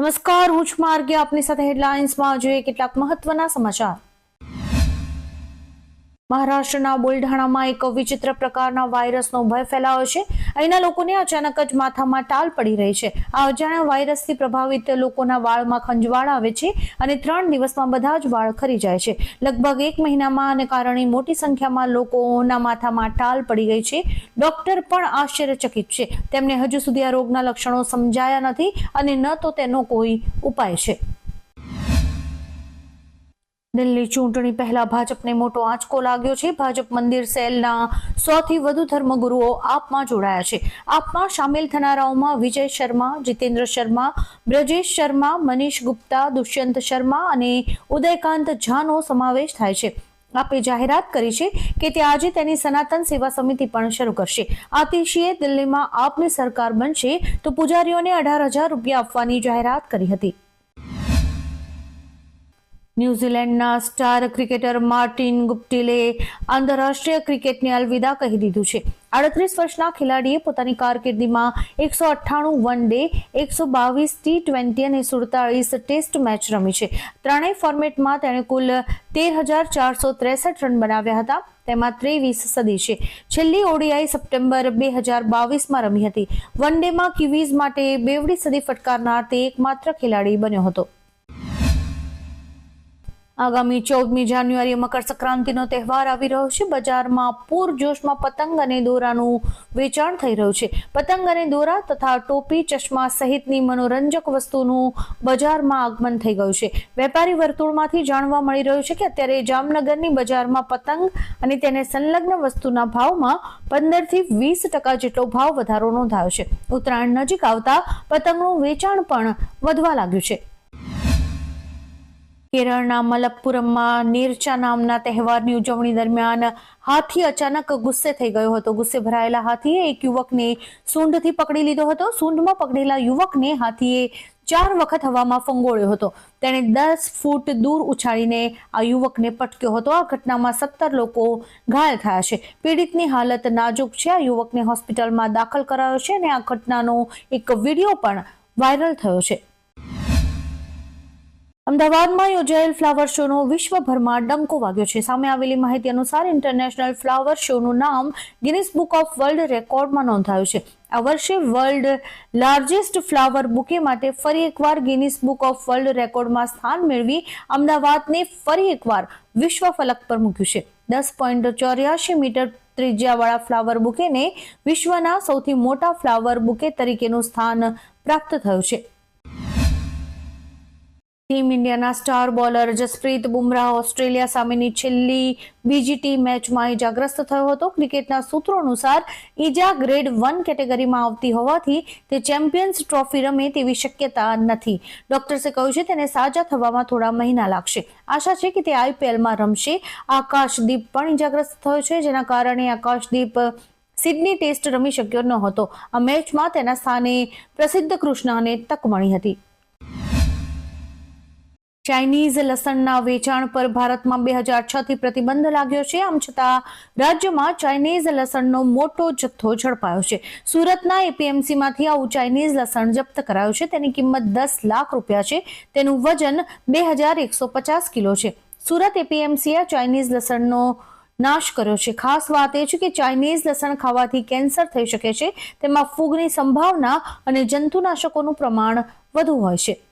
નમસ્કાર છું માર્ગે. આપની સાથે હેડલાઇન્સમાં જોઈએ કેટલાક મહત્વના સમાચાર. મહારાષ્ટ્રના બુલઢાણામાં એક વિચિત્ર પ્રકારના વાયરસનો ભય ફેલાયો છે. અહીંના લોકોને અચાનક જ માથામાં ટાલ પડી રહી છે. આ અજાણ્યા વાયરસથી પ્રભાવિત લોકોના વાળમાં ખંજવાળ આવે છે અને ત્રણ દિવસમાં બધા જ વાળ ખરી જાય છે. લગભગ એક મહિનામાં આને કારણે મોટી સંખ્યામાં લોકોના માથામાં ટાલ પડી ગઈ છે. ડોક્ટર પણ આશ્ચર્યચકિત છે. તેમને હજુ સુધી આ રોગના લક્ષણો સમજાયા નથી અને ન તો તેનો કોઈ ઉપાય છે. દિલ્હી ચૂંટણી પહેલા ભાજપને મોટો આંચકો લાગ્યો છે. ભાજપ મંદિર સેલના સોથી વધુ ધર્મગુરુઓ આપમાં જોડાયા છે. આપમાં સામેલ થનારાઓમાં વિજય શર્મા, જીતેન્દ્ર શર્મા, બ્રજેશ શર્મા, મનીષ ગુપ્તા, દુષ્યંત શર્મા અને ઉદયકાંત ઝાનો સમાવેશ થાય છે. આપે જાહેરાત કરી છે કે તે આજે તેની સનાતન સેવા સમિતિ પણ શરૂ કરશે. આતિશીએ દિલ્હીમાં આપની સરકાર બનશે તો પૂજારીઓને અઢાર હજાર રૂપિયા આપવાની જાહેરાત કરી હતી. ન્યૂઝીલેન્ડના સ્ટાર ક્રિકેટર માર્ટિન ગુપ્ટિલે આંતરરાષ્ટ્રીય ક્રિકેટને અલવિદા કહી દીધું છે. આડત્રીસ વર્ષના ખેલાડીએ પોતાની કારકિર્દીમાં એકસો અઠ્ઠાણું વન ડે, એકસો બાવીસ ટી ટ્વેન્ટી અને સુડતાળીસ ટેસ્ટ મેચ રમી છે. ત્રણેય ફોર્મેટમાં તેણે કુલ તેર હજાર ચારસો ત્રેસઠ રન બનાવ્યા હતા. તેમાં ત્રેવીસ સદી છે. છેલ્લી ઓડીઆઈ સપ્ટેમ્બર બે હજાર બાવીસમાં રમી હતી. વન ડેમાં કિવીઝ માટે બેવડી સદી ફટકારનાર તે એકમાત્ર ખેલાડી બન્યો હતો. આગામી ચૌદમી જાન્યુઆરીએ મકર સંક્રાંતિનો તહેવાર આવી રહ્યો છે. બજારમાં પૂરજોશમાં પતંગ અને દોરાનું વેચાણ થઈ રહ્યું છે. પતંગ અને દોરા તથા ટોપી, ચશ્મા સહિતની મનોરંજક વસ્તુનું બજારમાં આગમન થઈ ગયું છે. વેપારી વર્તુળમાંથી જાણવા મળી રહ્યું છે કે અત્યારે જામનગરની બજારમાં પતંગ અને તેને સંલગ્ન વસ્તુના ભાવમાં પંદરથી વીસ ટકા જેટલો ભાવ વધારો નોંધાયો છે. ઉત્તરાયણ નજીક આવતા પતંગનું વેચાણ પણ વધવા લાગ્યું છે. કેરળના મલપ્પુરમમાં નીરચા નામના તહેવારની ઉજવણી દરમિયાન હાથી અચાનક ગુસ્સે થઈ ગયો હતો. ગુસ્સે ભરાયેલા હાથીએ એક યુવકને સૂંઢથી પકડી લીધો હતો. સૂંઢમાં પકડેલા યુવકને હાથીએ ચાર વખત હવામાં ફંગોળ્યો હતો. તેણે દસ ફૂટ દૂર ઉછાળીને આ યુવકને પટક્યો હતો. આ ઘટનામાં સત્તર લોકો ઘાયલ થયા છે. પીડિતની હાલત નાજુક છે. આ યુવકને હોસ્પિટલમાં દાખલ કરાયો છે અને આ ઘટનાનો એક વીડિયો પણ વાયરલ થયો છે. અમદાવાદમાં યોજાયેલ ફ્લાવર શોનો વિશ્વભરમાં ડંકો વાગ્યો છે. સામે આવેલી માહિતી અનુસાર ઇન્ટરનેશનલ ફ્લાવર શોનું નામ ગિનિસ બુક ઓફ વર્લ્ડ રેકોર્ડમાં નોંધાયું છે. આ વર્ષે વર્લ્ડ લાર્જેસ્ટ ફ્લાવર બુકે માટે ફરી એકવાર ગિનિસ બુક ઓફ વર્લ્ડ રેકોર્ડમાં સ્થાન મેળવી અમદાવાદને ફરી એકવાર વિશ્વ ફલક પર મૂક્યું છે. દસ પોઈન્ટ ચોર્યાસી મીટર ત્રિજ્યાવાળા ફ્લાવર બુકેને વિશ્વના સૌથી મોટા ફ્લાવર બુકે તરીકેનું સ્થાન પ્રાપ્ત થયું છે. ટીમ ઇન્ડિયાના star bowler Jasprit Bumrah Australia સામેની છેલ્લી બીજી ટી મેચમાં ઇજાગ્રસ્ત થયો હતો. ક્રિકેટના સૂત્રો અનુસાર ઈજા ગ્રેડ વન કેટેગરીમાં આવતી હોવાથી તે ચેમ્પિયન્સ ટ્રોફી રમે તેવી શક્યતા નથી. ડોક્ટર્સે કહ્યું છે, તેને સાજા થવામાં થોડા મહિના લાગશે. આશા છે કે તે આઈપીએલમાં રમશે. આકાશદીપ પણ ઇજાગ્રસ્ત થયો છે, જેના કારણે આકાશદીપ સિડની ટેસ્ટ રમી શક્યો ન હતો આ મેચમાં તેના સ્થાને પ્રસિદ્ધ કૃષ્ણાને તક મળી હતી. ચાઇનીઝ લસણના વેચાણ પર ભારતમાં બે હજાર છથી પ્રતિબંધ લાગ્યો છે. આમ છતાં રાજ્યમાં ચાઇનીઝ લસણનો મોટો જથ્થો ઝડપાયો છે. સુરતના એપીએમસીમાંથી આવું ચાઇનીઝ લસણ જપ્ત કરાયું છે. તેની કિંમત દસ લાખ રૂપિયા છે. તેનું વજન બે હજાર એકસો પચાસ કિલો છે. સુરત એપીએમસીએ ચાઇનીઝ લસણનો નાશ કર્યો છે. ખાસ વાત એ છે કે ચાઇનીઝ લસણ ખાવાથી કેન્સર થઈ શકે છે. તેમાં ફૂગની સંભાવના અને જંતુનાશકોનું પ્રમાણ વધુ હોય છે.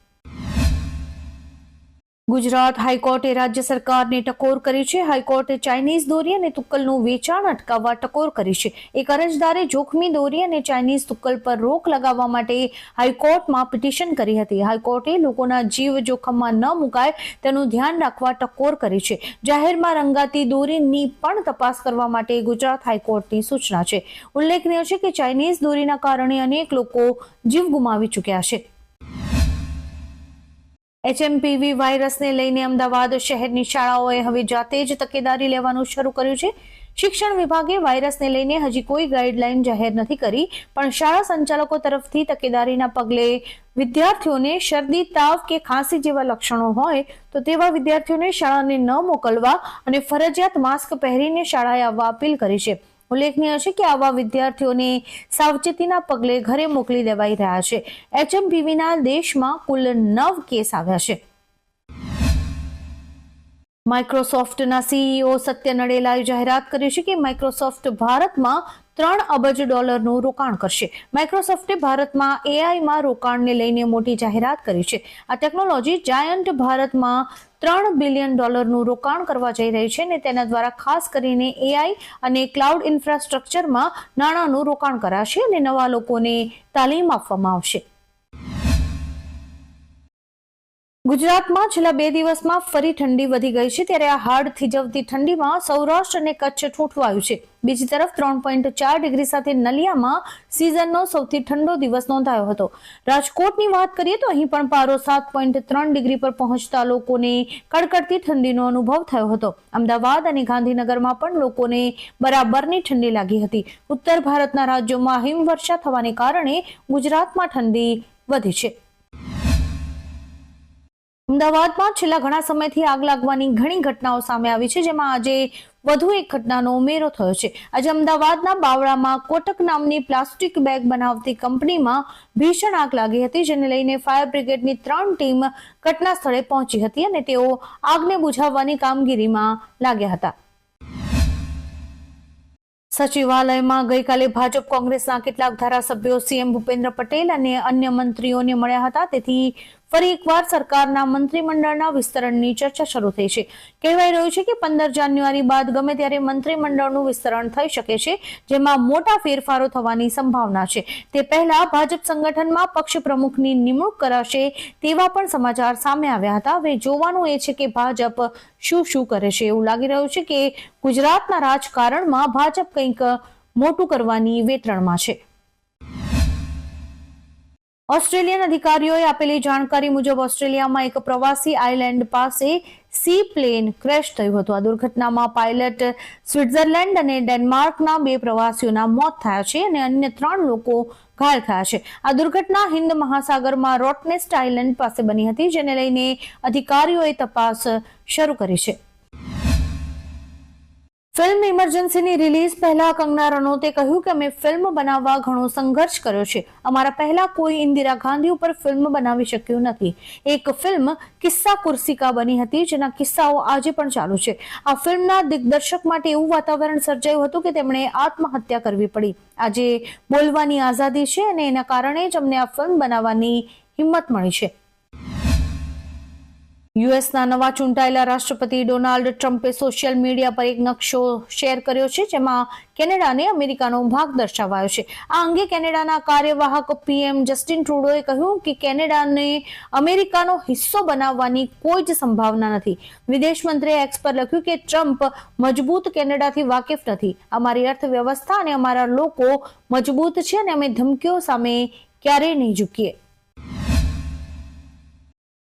ગુજરાત હાઈકોર્ટે રાજ્ય સરકારને ટકોર કરી છે. હાઈકોર્ટે ચાઇનીઝ દોરી અને તુક્કલનું વેચાણ અટકાવવા ટકોર કરી છે. એક અરજદારે જોખમી દોરી અને ચાઇનીઝ તુક્કલ પર રોક લગાવવા માટે હાઈકોર્ટમાં પિટિશન કરી હતી. હાઈકોર્ટે લોકોના જીવ જોખમમાં ન મુકાય તેનું ધ્યાન રાખવા ટકોર કરી છે. જાહેરમાં રંગાતી દોરીની પણ તપાસ કરવા માટે ગુજરાત હાઈકોર્ટની સૂચના છે. ઉલ્લેખનીય છે કે ચાઇનીઝ દોરીના કારણે અનેક લોકો જીવ ગુમાવી ચૂક્યા છે. એચએમપીવી વાયરસને લઈને અમદાવાદ શહેરની શાળાઓએ હવે જાતે જ તકેદારી લેવાનું શરૂ કર્યું છે. શિક્ષણ વિભાગે વાયરસને લઈને હજી કોઈ ગાઈડલાઈન જાહેર નથી કરી, પણ શાળા સંચાલકો તરફથી તકેદારીના પગલે વિદ્યાર્થીઓને શરદી, તાવ કે ખાંસી જેવા લક્ષણો હોય તો તેવા વિદ્યાર્થીઓને શાળાને ન મોકલવા અને ફરજિયાત માસ્ક પહેરીને શાળાએ આવવા અપીલ કરી છે. ઉલ્લેખનીય છે કે આવા વિદ્યાર્થીઓને સાવચેતીના પગલે ઘરે મોકલી દેવાઈ રહ્યા છે. એચએમપીવીના દેશમાં કુલ નવ કેસ આવ્યા છે. માઇક્રોસોફ્ટના સીઈઓ સત્ય નડેલાએ જાહેરાત કરી છે કે માઇક્રોસોફ્ટ ભારતમાં ત્રણ અબજ ડોલરનું રોકાણ કરશે. માઇક્રોસોફ્ટે ભારતમાં એઆઈમાં રોકાણને લઈને મોટી જાહેરાત કરી છે. આ ટેકનોલોજી જાયન્ટ ભારતમાં ત્રણ બિલિયન ડોલરનું રોકાણ કરવા જઈ રહી છે અને તેના દ્વારા ખાસ કરીને એઆઈ અને ક્લાઉડ ઇન્ફ્રાસ્ટ્રક્ચરમાં નાણાંનું રોકાણ કરાશે અને નવા લોકોને તાલીમ આપવામાં આવશે. ગુજરાતમાં છેલ્લા બે દિવસમાં ફરી ઠંડી વધી ગઈ છે, ત્યારે આ હાડ થીજવતી ઠંડીમાં સૌરાષ્ટ્ર અને કચ્છ ઠૂંઠવાયું છે. બીજી તરફ ત્રણ પોઈન્ટ ચાર ડિગ્રી સાથે નલિયામાં સિઝનનો સૌથી ઠંડો દિવસ નોંધાયો હતો. રાજકોટની વાત કરીએ તો અહીં પણ પારો સાત પોઈન્ટ ત્રણ ડિગ્રી પર પહોંચતા લોકોને કડકડતી ઠંડીનો અનુભવ થયો હતો. અમદાવાદ અને ગાંધીનગરમાં પણ લોકોને બરાબરની ઠંડી લાગી હતી. ઉત્તર ભારતના રાજ્યોમાં હિમવર્ષા થવાને કારણે ગુજરાતમાં ઠંડી વધી છે. અમદાવાદમાં છેલ્લા ઘણા સમયથી આગ લાગવાની ઘણી ઘટનાઓ સામે આવી છે, જેમાં આજે વધુ એક ઘટનાનો ઉમેરો થયો છે. આજે અમદાવાદના બાવળામાં કોટક નામની પ્લાસ્ટિક બેગ બનાવતી કંપનીમાં ભીષણ આગ લાગી હતી, જેને લઈને ફાયર બ્રિગેડની ત્રણ ટીમ ઘટના સ્થળે પહોંચી હતી અને તેઓ આગને બુઝાવવાની કામગીરીમાં લાગ્યા હતા. સચિવાલયમાં ગઈકાલે ભાજપ કોંગ્રેસના કેટલાક ધારાસભ્યો સીએમ ભૂપેન્દ્ર પટેલ અને અન્ય મંત્રીઓને મળ્યા હતા, તેથી ફરી એકવાર સરકારના મંત્રીમંડળના વિસ્તરણની ચર્ચા શરૂ થઈ છે. કહેવાય રહ્યું છે કે પંદર જાન્યુઆરી બાદ ગમે ત્યારે મંત્રીમંડળનું વિસ્તરણ થઈ શકે છે, જેમાં મોટા ફેરફારો થવાની સંભાવના છે. તે પહેલા ભાજપ સંગઠનમાં પક્ષ પ્રમુખની નિમણૂક કરાશે તેવા પણ સમાચાર સામે આવ્યા હતા. હવે જોવાનું એ છે કે ભાજપ શું શું કરે છે એવું લાગી રહ્યું છે કે ગુજરાતના રાજકારણમાં ભાજપ કંઈક મોટું કરવાની વેતરણમાં છે. ઓસ્ટ્રેલિયન અધિકારીઓએ આપેલી જાણકારી મુજબ ઓસ્ટ્રેલિયામાં એક પ્રવાસી આઇલેન્ડ પાસે સી પ્લેન ક્રેશ થયું હતું. આ દુર્ઘટનામાં પાયલટ સ્વિટ્ઝરલેન્ડ અને ડેનમાર્કના બે પ્રવાસીઓના મોત થયા છે અને અન્ય ત્રણ લોકો ઘાયલ થયા છે. આ દુર્ઘટના હિન્દ મહાસાગરમાં રોટનેસ્ટ આઇલેન્ડ પાસે બની હતી, જેને લઈને અધિકારીઓએ તપાસ શરૂ કરી છે. ફિલ્મ ઇમરજન્સીની રિલીઝ પહેલા કંગના રનૌતે કહ્યું કે અમે ફિલ્મ બનાવવા ઘણો સંઘર્ષ કર્યો છે. અમારા પહેલા કોઈ ઇન્દિરા ગાંધી ઉપર ફિલ્મ બનાવી શક્યું નથી. એક ફિલ્મ કિસ્સા કુર્સિકા બની હતી, જેના કિસ્સાઓ આજે પણ ચાલુ છે. આ ફિલ્મના દિગ્દર્શક માટે એવું વાતાવરણ સર્જાયું હતું કે તેમણે આત્મહત્યા કરવી પડી. આજે બોલવાની આઝાદી છે અને એના કારણે જ અમને આ ફિલ્મ બનાવવાની હિંમત મળી છે. યુએસના નવા ચૂંટાયેલા રાષ્ટ્રપતિ ડોનાલ્ડ ટ્રમ્પે સોશિયલ મીડિયા પર એક નકશો શેર કર્યો છે, જેમાં કેનેડાને અમેરિકાનો ભાગ દર્શાવાયો છે. આ અંગે કેનેડાના કાર્યવાહક પીએમ જસ્ટિન ટ્રુડોએ કહ્યું કે કેનેડાને અમેરિકાનો હિસ્સો બનાવવાની કોઈ જ સંભાવના નથી. વિદેશ મંત્રીએ એક્સ પર લખ્યું કે ટ્રમ્પ મજબૂત કેનેડાથી વાકેફ નથી. અમારી અર્થવ્યવસ્થા અને અમારા લોકો મજબૂત છે અને અમે ધમકીઓ સામે ક્યારેય નહીં ઝૂકીએ.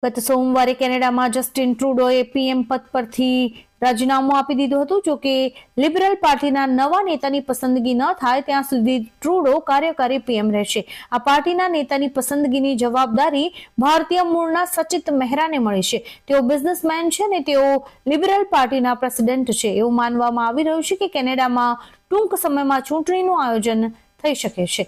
ગત સોમવારે કેનેડામાં જસ્ટિન ટ્રુડોએ પીએમ પદ પરથી રાજીનામું આપી દીધું હતું. જો કે લિબરલ પાર્ટીના નવા નેતાની પસંદગી ન થાય, ત્યાં સુધી ટ્રુડો કાર્યકારી પીએમ રહેશે. આ પાર્ટીના નેતાની પસંદગીની જવાબદારી ભારતીય મૂળના સચિત મહેરાને મળી છે. તેઓ બિઝનેસમેન છે અને તેઓ લિબરલ પાર્ટીના પ્રેસિડેન્ટ છે. એવું માનવામાં આવી રહ્યું છે કે કેનેડામાં ટૂંક સમયમાં ચૂંટણીનું આયોજન થઈ શકે છે.